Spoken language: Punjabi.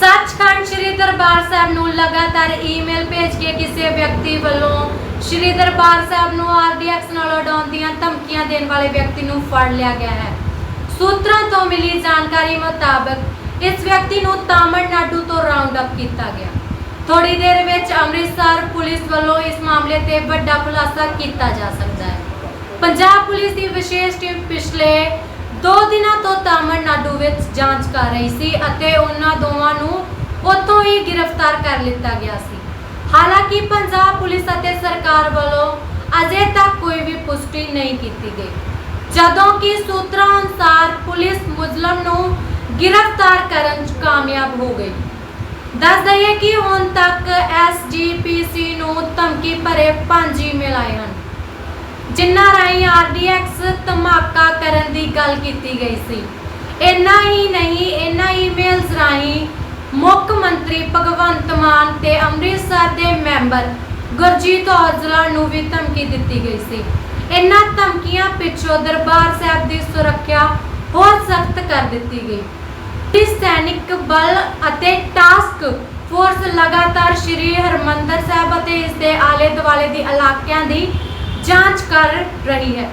ਸੱਚਖੰਡ ਸ੍ਰੀ ਦਰਬਾਰ ਸਾਹਿਬ ਨੂੰ ਲਗਾਤਾਰ ਈਮੇਲ ਭੇਜ ਕੇ ਕਿਸੇ ਵਿਅਕਤੀ ਵੱਲੋਂ ਸ੍ਰੀ ਦਰਬਾਰ ਸਾਹਿਬ ਨੂੰ ਆਰਡੀਐਕਸ ਨਾਲ ਉਡਾਉਣ ਦੀਆਂ ਧਮਕੀਆਂ ਦੇਣ ਵਾਲੇ ਵਿਅਕਤੀ ਨੂੰ ਫੜ ਲਿਆ ਗਿਆ ਹੈ। ਸੂਤਰਾਂ ਤੋਂ ਮਿਲੀ ਜਾਣਕਾਰੀ ਮੁਤਾਬਕ ਇਸ ਵਿਅਕਤੀ ਨੂੰ ਤਾਮਿਲਨਾਡੂ ਤੋਂ ਰਾਉਂਡ ਅਪ ਕੀਤਾ ਗਿਆ। ਥੋੜੀ ਦੇਰ ਵਿੱਚ ਅੰਮ੍ਰਿਤਸਰ ਪੁਲਿਸ ਵੱਲੋਂ ਇਸ ਮਾਮਲੇ ਤੇ ਵੱਡਾ ਖੁਲਾਸਾ ਕੀਤਾ ਜਾ ਸਕਦਾ ਹੈ। ਪੰਜਾਬ ਪੁਲਿਸ ਦੀ ਵਿਸ਼ੇਸ਼ ਟੀਮ ਪਿਛਲੇ 2 ਦਿਨਾਂ ਤੋਂ ਤਾਮਿਲਨਾਡੂ ਵਿੱਚ ਜਾਂਚ ਕਰ ਰਹੀ ਸੀ ਅਤੇ ਉਹਨਾਂ ਦੋਵਾਂ ਨੂੰ ਉੱਥੋਂ ਹੀ ਗ੍ਰਿਫਤਾਰ ਕਰ ਲਿੱਤਾ ਗਿਆ ਸੀ। ਹਾਲਾਂਕਿ ਪੰਜਾਬ ਪੁਲਿਸ ਅਤੇ ਸਰਕਾਰ ਵੱਲੋਂ ਅਜੇ ਤੱਕ ਕੋਈ ਵੀ ਪੁਸ਼ਟੀ ਨਹੀਂ ਕੀਤੀ ਗਈ। ਜਦੋਂ ਕਿ ਸੂਤਰਾਂ ਅਨੁਸਾਰ ਪੁਲਿਸ ਮੁਜਲਮ ਨੂੰ ਗ੍ਰਿਫਤਾਰ ਕਰਨ 'ਚ ਕਾਮਯਾਬ ਹੋ ਗਈ। ਦੱਸ ਦਈਏ ਕਿ ਹੁਣ ਤੱਕ ਐਸਜੀਪੀਸੀ ਨੂੰ ਧਮਕੀ ਭਰੇ ਪੰਜ ਈਮੇਲ ਆਏ ਹਨ, ਜਿਨ੍ਹਾਂ ਰਾਹੀਂ ਆਰਡੀਐਕਸ ਧਮਾਕਾ ਕਰਨ ਦੀ ਗੱਲ ਕੀਤੀ ਗਈ ਸੀ। ਇੰਨਾ ਹੀ ਨਹੀਂ ਇਹਨਾਂ ਈਮੇਲਸ ਰਾਹੀਂ ਮੁੱਖ ਮੰਤਰੀ ਭਗਵੰਤ ਮਾਨ ਤੇ ਅੰਮ੍ਰਿਤਸਰ ਦੇ ਮੈਂਬਰ ਗੁਰਜੀਤ ਔਜਲਾ ਨੂੰ ਵੀ ਧਮਕੀ ਦਿੱਤੀ ਗਈ ਸੀ। ਇਹਨਾਂ ਧਮਕੀਆਂ ਪਿੱਛੋਂ ਦਰਬਾਰ ਸਾਹਿਬ ਦੀ ਸੁਰੱਖਿਆ ਹੋਰ ਸਖਤ ਕਰ ਦਿੱਤੀ ਗਈ। ਇਸ ਸੈਨਿਕ ਬਲ ਅਤੇ ਟਾਸਕ ਫੋਰਸ ਲਗਾਤਾਰ ਸ਼੍ਰੀ ਹਰਮੰਦਰ ਸਾਹਿਬ ਅਤੇ ਇਸ ਦੇ ਆਲੇ ਦੁਆਲੇ ਦੇ ਇਲਾਕਿਆਂ ਦੀ ਜਾਂਚ ਕਰ ਰਹੀ ਹੈ।